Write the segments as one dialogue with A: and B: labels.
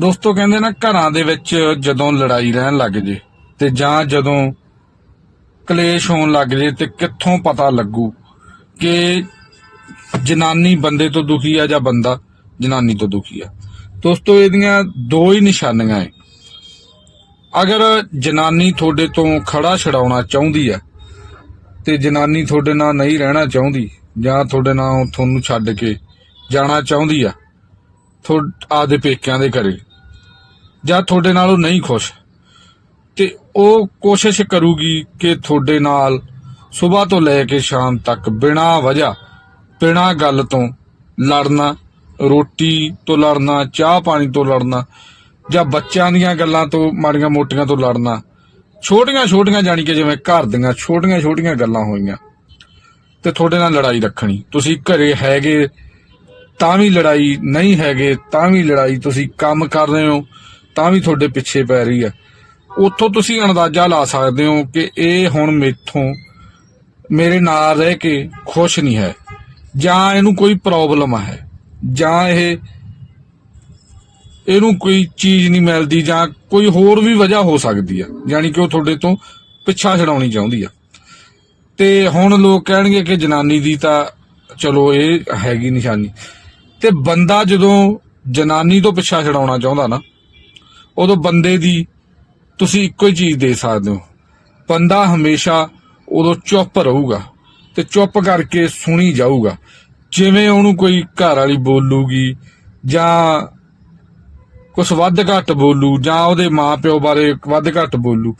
A: ਦੋਸਤੋ ਕਹਿੰਦੇ ਨਾ ਘਰਾਂ ਦੇ ਵਿੱਚ ਜਦੋਂ ਲੜਾਈ ਰਹਿਣ ਲੱਗ ਜੇ ਤੇ ਜਾਂ ਜਦੋਂ ਕਲੇਸ਼ ਹੋਣ ਲੱਗ ਜੇ ਤੇ ਕਿੱਥੋਂ ਪਤਾ ਲੱਗੂ ਕਿ ਜਨਾਨੀ ਬੰਦੇ ਤੋਂ ਦੁਖੀ ਆ ਜਾਂ ਬੰਦਾ ਜਨਾਨੀ ਤੋਂ ਦੁਖੀ ਆ। ਦੋਸਤੋ ਇਹਦੀਆਂ ਦੋ ਹੀ ਨਿਸ਼ਾਨੀਆਂ ਐ ਅਗਰ ਜਨਾਨੀ ਤੁਹਾਡੇ ਤੋਂ ਖੜਾ ਛਡਾਉਣਾ ਚਾਹੁੰਦੀ ਆ ਤੇ ਜਨਾਨੀ ਤੁਹਾਡੇ ਨਾਲ ਨਹੀਂ ਰਹਿਣਾ ਚਾਹੁੰਦੀ ਜਾਂ ਤੁਹਾਡੇ ਨਾਲ ਤੁਹਾਨੂੰ ਛੱਡ ਕੇ ਜਾਣਾ ਚਾਹੁੰਦੀ ਆ, ਥੋ ਆਪਦੇ ਪੇਕਿਆਂ ਦੇ ਘਰੇ ਜਾਂ ਤੁਹਾਡੇ ਨਾਲ ਉਹ ਨਹੀਂ ਖੁਸ਼, ਤੇ ਉਹ ਕੋਸ਼ਿਸ਼ ਕਰੂਗੀ ਕਿ ਤੁਹਾਡੇ ਨਾਲ ਸਵੇਰ ਤੋਂ ਲੈ ਕੇ ਸ਼ਾਮ ਤੱਕ ਬਿਨਾਂ ਵਜ੍ਹਾ, ਬਿਨਾਂ ਗੱਲ ਤੋਂ ਲੜਨਾ, ਰੋਟੀ ਤੋਂ ਲੜਨਾ, ਚਾਹ ਪਾਣੀ ਤੋਂ ਲੜਨਾ, ਜਾਂ ਬੱਚਿਆਂ ਦੀਆਂ ਗੱਲਾਂ ਤੋਂ, ਮਾੜੀਆਂ ਮੋਟੀਆਂ ਤੋਂ ਲੜਨਾ, ਛੋਟੀਆਂ ਛੋਟੀਆਂ ਜਾਣੀ ਕਿ ਜਿਵੇਂ ਘਰ ਦੀਆਂ ਛੋਟੀਆਂ ਛੋਟੀਆਂ ਗੱਲਾਂ ਹੋਈਆਂ, ਤੇ ਤੁਹਾਡੇ ਨਾਲ ਲੜਾਈ ਰੱਖਣੀ। ਤੁਸੀਂ ਘਰੇ ਹੈਗੇ ਤਾਂ ਵੀ ਲੜਾਈ, ਨਹੀਂ ਹੈਗੇ ਤਾਂ ਵੀ ਲੜਾਈ, ਤੁਸੀਂ ਕੰਮ ਕਰ ਰਹੇ ਹੋ ਤਾਂ ਵੀ ਤੁਹਾਡੇ ਪਿੱਛੇ ਪੈ ਰਹੀ ਹੈ ਉੱਥੋਂ ਤੁਸੀਂ ਅੰਦਾਜ਼ਾ ਲਾ ਸਕਦੇ ਹੋ ਕਿ ਇਹ ਹੁਣ ਮੇਥੋਂ ਮੇਰੇ ਨਾਲ ਰਹਿ ਕੇ ਖੁਸ਼ ਨਹੀਂ ਹੈ, ਜਾਂ ਇਹਨੂੰ ਕੋਈ ਪ੍ਰੋਬਲਮ ਹੈ, ਜਾਂ ਇਹ ਇਹਨੂੰ ਕੋਈ ਚੀਜ਼ ਨਹੀਂ ਮਿਲਦੀ, ਜਾਂ ਕੋਈ ਹੋਰ ਵੀ ਵਜ੍ਹਾ ਹੋ ਸਕਦੀ ਆ, ਯਾਨੀ ਕਿ ਉਹ ਤੁਹਾਡੇ ਤੋਂ ਪਿੱਛਾ ਛਡਾਉਣੀ ਚਾਹੁੰਦੀ ਆ। ਤੇ ਹੁਣ ਲੋਕ ਕਹਿਣਗੇ ਕਿ ਜਨਾਨੀ ਦੀ ਤਾਂ ਚਲੋ ਇਹ ਹੈਗੀ ਨਿਸ਼ਾਨੀ। ਤੇ ਬੰਦਾ ਜਦੋਂ ਜਨਾਨੀ ਤੋਂ ਪਿੱਛਾ ਛਡਾਉਣਾ ਚਾਹੁੰਦਾ ਨਾ ਉਦੋਂ ਬੰਦੇ ਦੀ ਤੁਸੀਂ ਇੱਕੋ ਹੀ ਚੀਜ਼ ਦੇ ਸਕਦੇ ਹੋ। ਬੰਦਾ ਹਮੇਸ਼ਾ ਉਦੋਂ ਚੁੱਪ ਰਹੂਗਾ ਤੇ ਚੁੱਪ ਕਰਕੇ ਸੁਣੀ ਜਾਊਗਾ। ਜਿਵੇਂ ਉਹਨੂੰ ਕੋਈ ਘਰ ਵਾਲੀ ਬੋਲੂਗੀ ਜਾਂ ਕੁਛ ਵੱਧ ਘੱਟ ਬੋਲੂ ਜਾਂ ਉਹਦੇ ਮਾਪਿਓ ਬਾਰੇ ਵੱਧ ਘੱਟ ਬੋਲੂ।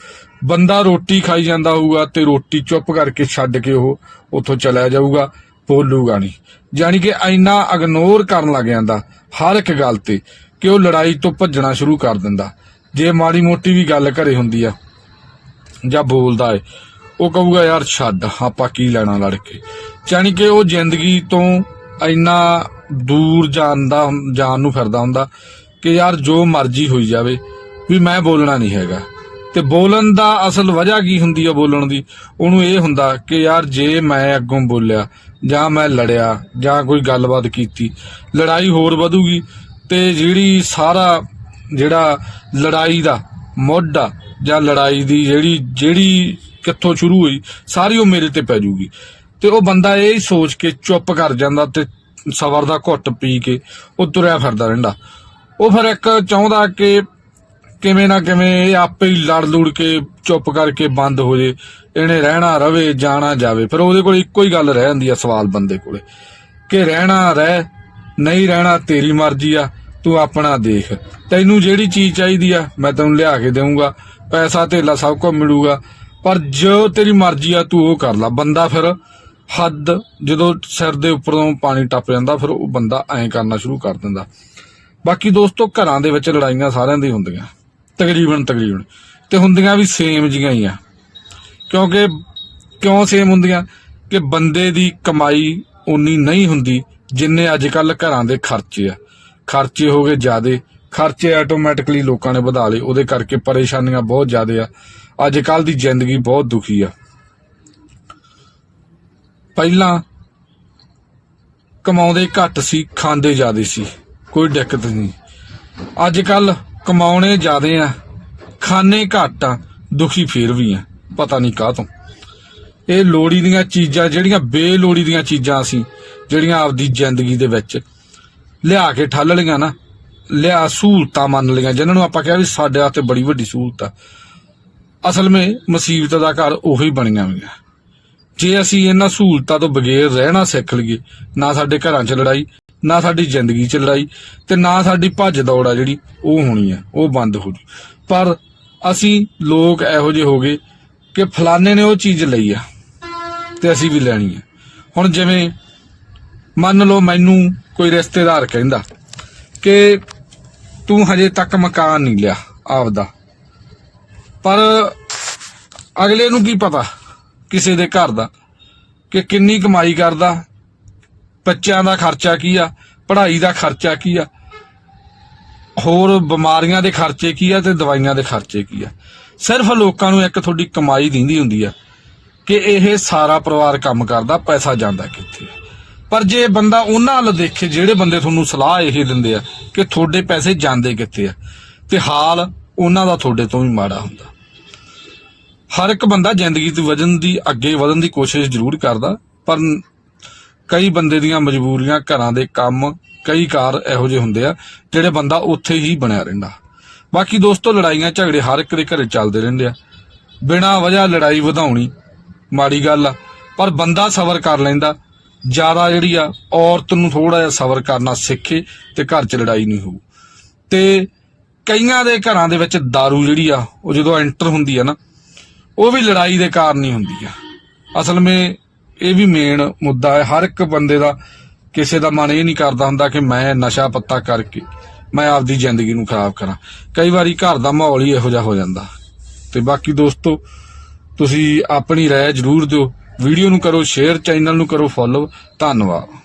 A: ਬੰਦਾ ਰੋਟੀ ਖਾਈ ਜਾਂਦਾ ਹੋਊਗਾ ਤੇ ਰੋਟੀ ਚੁੱਪ ਕਰਕੇ ਛੱਡ ਕੇ ਉਹ ਉੱਥੋਂ ਚਲਾ ਜਾਊਗਾ, ਬੋਲੂਗਾ ਨਹੀਂ। ਯਾਨੀ ਕਿ ਇੰਨਾ ਇਗਨੋਰ ਕਰਨ ਲੱਗ ਜਾਂਦਾ ਹਰ ਇੱਕ ਗੱਲ ਤੇ। ਕਿ ਉਹ ਲੜਾਈ ਤੋਂ ਭੱਜਣਾ ਸ਼ੁਰੂ ਕਰ ਦਿੰਦਾ। ਜੇ ਮਾੜੀ ਮੋਟੀ ਵੀ ਗੱਲ ਘਰੇ ਹੁੰਦੀ ਆ, ਜਾਂ ਬੋਲਦਾ ਏ, ਉਹ ਕਹੂਗਾ, ਯਾਰ ਛੱਡ, ਆਪਾਂ ਕੀ ਲੈਣਾ ਲੜ ਕੇ ਯਾਨੀ ਕਿ ਉਹ ਜ਼ਿੰਦਗੀ ਤੋਂ ਇੰਨਾ ਦੂਰ ਜਾਂਦਾ ਜਾਣ ਨੂੰ ਫਿਰਦਾ ਹੁੰਦਾ ਕਿ ਯਾਰ ਜੋ ਮਰਜ਼ੀ ਹੋਈ ਜਾਵੇ, ਵੀ ਮੈਂ ਬੋਲਣਾ ਨਹੀਂ ਹੈਗਾ। ਤੇ ਬੋਲਣ ਦਾ ਅਸਲ ਵਜ੍ਹਾ ਕੀ ਹੁੰਦੀ ਆ ਬੋਲਣ ਦੀ? ਉਹਨੂੰ ਇਹ ਹੁੰਦਾ ਕਿ ਯਾਰ ਜੇ ਮੈਂ ਅੱਗੋਂ ਬੋਲਿਆ, ਜਾਂ ਮੈਂ ਲੜਿਆ, ਜਾਂ ਕੋਈ ਗੱਲਬਾਤ ਕੀਤੀ, ਲੜਾਈ ਹੋਰ ਵਧੂਗੀ ਤੇ ਜਿਹੜੀ ਸਾਰਾ ਜਿਹੜਾ ਲੜਾਈ ਦਾ ਮੁੱਢ ਆ, ਜਾਂ ਲੜਾਈ ਦੀ ਜਿਹੜੀ ਜਿਹੜੀ ਕਿੱਥੋਂ ਸ਼ੁਰੂ ਹੋਈ, ਸਾਰੀ ਉਹ ਮੇਰੇ ਤੇ ਪੈ ਜੂਗੀ। ਤੇ ਉਹ ਬੰਦਾ ਇਹ ਹੀ ਸੋਚ ਕੇ ਚੁੱਪ ਕਰ ਜਾਂਦਾ ਤੇ ਸਬਰ ਦਾ ਘੁੱਟ ਪੀ ਕੇ ਉਹ ਤੁਰਿਆ ਫਿਰਦਾ ਰਹਿੰਦਾ। ਉਹ ਫਿਰ ਇੱਕ ਚਾਹੁੰਦਾ ਕਿ ਕਿਵੇਂ ਨਾ ਕਿਵੇਂ ਇਹ ਆਪੇ ਹੀ ਲੜ ਲੁੜ ਕੇ ਚੁੱਪ ਕਰਕੇ ਬੰਦ ਹੋ ਜੇ, ਇਹਨੇ ਰਹਿਣਾ ਰਵੇ, ਜਾਣਾ ਜਾਵੇ। ਫਿਰ ਉਹਦੇ ਕੋਲ ਇੱਕੋ ਹੀ ਗੱਲ ਰਹਿ ਜਾਂਦੀ ਆ ਸਵਾਲ ਬੰਦੇ ਕੋਲੇ, ਕਿ ਰਹਿਣਾ ਰਹਿ, ਨਹੀਂ ਰਹਿਣਾ ਤੇਰੀ ਮਰਜ਼ੀ ਆ ਤੂੰ ਆਪਣਾ ਦੇਖ। ਤੈਨੂੰ ਜਿਹੜੀ ਚੀਜ਼ ਚਾਹੀਦੀ ਆ, ਮੈਂ ਤੈਨੂੰ ਲਿਆ ਕੇ ਦੇਵਾਂਗਾ ਪੈਸਾ ਧੇਲਾ ਸਭ ਕੁਝ ਮਿਲੂਗਾ। ਪਰ ਜੋ ਤੇਰੀ ਮਰਜ਼ੀ ਆ, ਤੂੰ ਉਹ ਕਰ ਲੈ। ਬੰਦਾ ਫਿਰ ਹੱਦ, ਜਦੋਂ ਸਿਰ ਦੇ ਉੱਪਰੋਂ ਪਾਣੀ ਟੱਪ ਜਾਂਦਾ, ਫਿਰ ਉਹ ਬੰਦਾ ਐਂ ਕਰਨਾ ਸ਼ੁਰੂ ਕਰ ਦਿੰਦਾ। ਬਾਕੀ ਦੋਸਤੋ, ਘਰਾਂ ਦੇ ਵਿੱਚ ਲੜਾਈਆਂ ਸਾਰਿਆਂ ਦੀ ਹੁੰਦੀਆਂ। ਤਕਰੀਬਨ ਤਕਰੀਬਨ। ਤੇ ਹੁੰਦੀਆਂ ਵੀ ਸੇਮ ਜੀਆਂ ਹੀ ਆ। ਕਿਉਂਕਿ ਕਿਉਂ ਸੇਮ ਹੁੰਦੀਆਂ? ਕਿ ਬੰਦੇ ਦੀ ਕਮਾਈ ਉਨੀ ਨਹੀਂ ਹੁੰਦੀ ਜਿੰਨੇ ਅੱਜ ਕੱਲ ਘਰਾਂ ਦੇ ਖਰਚੇ ਆ। ਖਰਚੇ ਹੋ ਗਏ ਜ਼ਿਆਦੇ, ਖਰਚੇ ਆਟੋਮੈਟਿਕਲੀ ਲੋਕਾਂ ਨੇ ਵਧਾ ਲਏ, ਉਹਦੇ ਕਰਕੇ ਪਰੇਸ਼ਾਨੀਆਂ ਬਹੁਤ ਜ਼ਿਆਦੇ ਆ। ਅੱਜ ਕੱਲ ਦੀ ਜ਼ਿੰਦਗੀ ਬਹੁਤ ਦੁਖੀ ਆ। ਪਹਿਲਾਂ ਕਮਾਉਂਦੇ ਘੱਟ ਸੀ, ਖਾਂਦੇ ਜ਼ਿਆਦੇ ਸੀ, ਕੋਈ ਦਿੱਕਤ ਨਹੀਂ। ਅੱਜ ਕੱਲ ਕਮਾਉਣੇ ਜ਼ਿਆਦੇ ਆ ਖਾਣੇ ਘੱਟ ਆ, ਦੁਖੀ ਫੇਰ ਵੀ ਆ, ਪਤਾ ਨਹੀਂ ਕਾਹ ਤੋਂ। ਇਹ ਲੋੜੀ ਦੀਆਂ ਚੀਜ਼ਾਂ, ਜਿਹੜੀਆਂ ਬੇਲੋੜੀ ਦੀਆਂ ਚੀਜ਼ਾਂ ਸੀ, ਜਿਹੜੀਆਂ ਆਪਦੀ ਜ਼ਿੰਦਗੀ ਦੇ ਵਿੱਚ ਲਿਆ ਕੇ ਠੱਲ ਲਈਆਂ ਨਾ, ਲਿਆ ਸਹੂਲਤਾਂ ਮੰਨ ਲਈਆਂ, ਜਿਨ੍ਹਾਂ ਨੂੰ ਆਪਾਂ ਕਿਹਾ ਵੀ ਸਾਡੇ ਵਾਸਤੇ ਬੜੀ ਵੱਡੀ ਸਹੂਲਤ ਆ। ਅਸਲ ਵਿੱਚ ਮੁਸੀਬਤ ਦਾ ਘਰ ਉਹੀ ਬਣੀਆਂ ਹੋਈਆਂ। ਜੇ ਅਸੀਂ ਇਹਨਾਂ ਸਹੂਲਤਾਂ ਤੋਂ ਬਗੈਰ ਰਹਿਣਾ ਸਿੱਖ ਲਈਏ, ਨਾ ਸਾਡੇ ਘਰਾਂ 'ਚ ਲੜਾਈ, ਨਾ ਸਾਡੀ ਜ਼ਿੰਦਗੀ 'ਚ ਲੜਾਈ ਤੇ ਨਾ ਸਾਡੀ ਭੱਜ ਦੌੜ ਆ ਜਿਹੜੀ ਉਹ ਹੋਣੀ ਆ, ਉਹ ਬੰਦ ਹੋ ਜੂ। ਪਰ ਅਸੀਂ ਲੋਕ ਇਹੋ ਜਿਹੇ ਹੋ ਗਏ ਕਿ ਫਲਾਣੇ ਨੇ ਉਹ ਚੀਜ਼ ਲਈ ਆ ਤੇ ਅਸੀਂ ਵੀ ਲੈਣੀ ਆ। ਹੁਣ ਜਿਵੇਂ ਮੰਨ ਲਓ ਮੈਨੂੰ ਕੋਈ ਰਿਸ਼ਤੇਦਾਰ ਕਹਿੰਦਾ ਕਿ ਤੂੰ ਹਜੇ ਤੱਕ ਮਕਾਨ ਨਹੀਂ ਲਿਆ ਆਪਦਾ। ਪਰ ਅਗਲੇ ਨੂੰ ਕੀ ਪਤਾ ਕਿਸੇ ਦੇ ਘਰ ਦਾ ਕਿ ਕਿੰਨੀ ਕਮਾਈ ਕਰਦਾ, ਬੱਚਿਆਂ ਦਾ ਖਰਚਾ ਕੀ ਆ, ਪੜ੍ਹਾਈ ਦਾ ਖਰਚਾ ਕੀ ਆ, ਹੋਰ ਬਿਮਾਰੀਆਂ ਦੇ ਖਰਚੇ ਕੀ ਆ ਤੇ ਦਵਾਈਆਂ ਦੇ ਖਰਚੇ ਕੀ ਆ। ਸਿਰਫ ਲੋਕਾਂ ਨੂੰ ਇੱਕ ਤੁਹਾਡੀ ਕਮਾਈ ਦਿੰਦੀ ਹੁੰਦੀ ਆ ਕਿ ਇਹ ਸਾਰਾ ਪਰਿਵਾਰ ਕੰਮ ਕਰਦਾ, ਪੈਸਾ ਜਾਂਦਾ ਕਿੱਥੇ ਪਰ ਜੇ ਬੰਦਾ ਉਹਨਾਂ ਵੱਲ ਦੇਖੇ, ਜਿਹੜੇ ਬੰਦੇ ਤੁਹਾਨੂੰ ਸਲਾਹ ਇਹ ਦਿੰਦੇ ਆ ਕਿ ਤੁਹਾਡੇ ਪੈਸੇ ਜਾਂਦੇ ਕਿੱਥੇ ਆ, ਤੇ ਹਾਲ ਉਹਨਾਂ ਦਾ ਤੁਹਾਡੇ ਤੋਂ ਵੀ ਮਾੜਾ ਹੁੰਦਾ। ਹਰ ਇੱਕ ਬੰਦਾ ਜ਼ਿੰਦਗੀ ਤੇ ਵਧਣ ਦੀ, ਅੱਗੇ ਵਧਣ ਦੀ ਕੋਸ਼ਿਸ਼ ਜ਼ਰੂਰ ਕਰਦਾ, ਪਰ ਕਈ ਬੰਦੇ ਦੀਆਂ ਮਜਬੂਰੀਆਂ ਘਰਾਂ ਦੇ ਕੰਮ ਕਈ ਕਾਰ ਇਹੋ ਜਿਹੇ ਹੁੰਦੇ ਆ, ਜਿਹੜੇ ਬੰਦਾ ਉੱਥੇ ਹੀ ਬਣਿਆ ਰਹਿੰਦਾ। ਬਾਕੀ ਦੋਸਤੋ, ਲੜਾਈਆਂ ਝਗੜੇ ਹਰ ਇੱਕ ਦੇ ਘਰੇ ਚੱਲਦੇ ਰਹਿੰਦੇ ਆ। ਬਿਨਾਂ ਵਜ੍ਹਾ ਲੜਾਈ ਵਧਾਉਣੀ ਮਾੜੀ ਗੱਲ ਆ, ਪਰ ਬੰਦਾ ਸਬਰ ਕਰ ਲੈਂਦਾ ਜ਼ਿਆਦਾ ਜਿਹੜੀ ਆ, ਔਰਤ ਨੂੰ ਥੋੜਾ ਜਿਹਾ ਸਬਰ ਕਰਨਾ ਸਿੱਖੇ ਤੇ ਘਰ 'ਚ ਲੜਾਈ ਨਹੀਂ ਹੋਊ। ਤੇ ਕਈਆਂ ਦੇ ਘਰਾਂ ਦੇ ਵਿੱਚ दारू ਜਿਹੜੀ ਆ, ਉਹ ਜਦੋਂ ਐਂਟਰ ਹੁੰਦੀ ਆ ਨਾ, ਉਹ ਵੀ ਲੜਾਈ ਦੇ ਕਾਰਨ ਹੀ ਹੁੰਦੀ ਆ। ਅਸਲ ਵਿੱਚ ਇਹ ਵੀ ਮੇਨ ਮੁੱਦਾ ਹੈ, ਹਰ ਇੱਕ ਬੰਦੇ ਦਾ ਕਿਸੇ ਦਾ ਮਨ ਇਹ ਨਹੀਂ ਕਰਦਾ ਹੁੰਦਾ ਕਿ ਮੈਂ ਨਸ਼ਾ ਪੱਤਾ ਕਰਕੇ ਮੈਂ ਆਪਦੀ ਜ਼ਿੰਦਗੀ ਨੂੰ ਖਰਾਬ ਕਰਾਂ। ਕਈ ਵਾਰੀ ਘਰ ਦਾ ਮਾਹੌਲ ਹੀ ਇਹੋ ਜਿਹਾ ਹੋ ਜਾਂਦਾ। ਤੇ ਬਾਕੀ ਦੋਸਤੋ, ਤੁਸੀਂ ਆਪਣੀ ਰਾਏ ਜਰੂਰ ਦਿਓ। ਵੀਡੀਓ ਨੂੰ ਕਰੋ ਸ਼ੇਅਰ ਚੈਨਲ ਨੂੰ ਕਰੋ ਫੋਲੋ ਧੰਨਵਾਦ।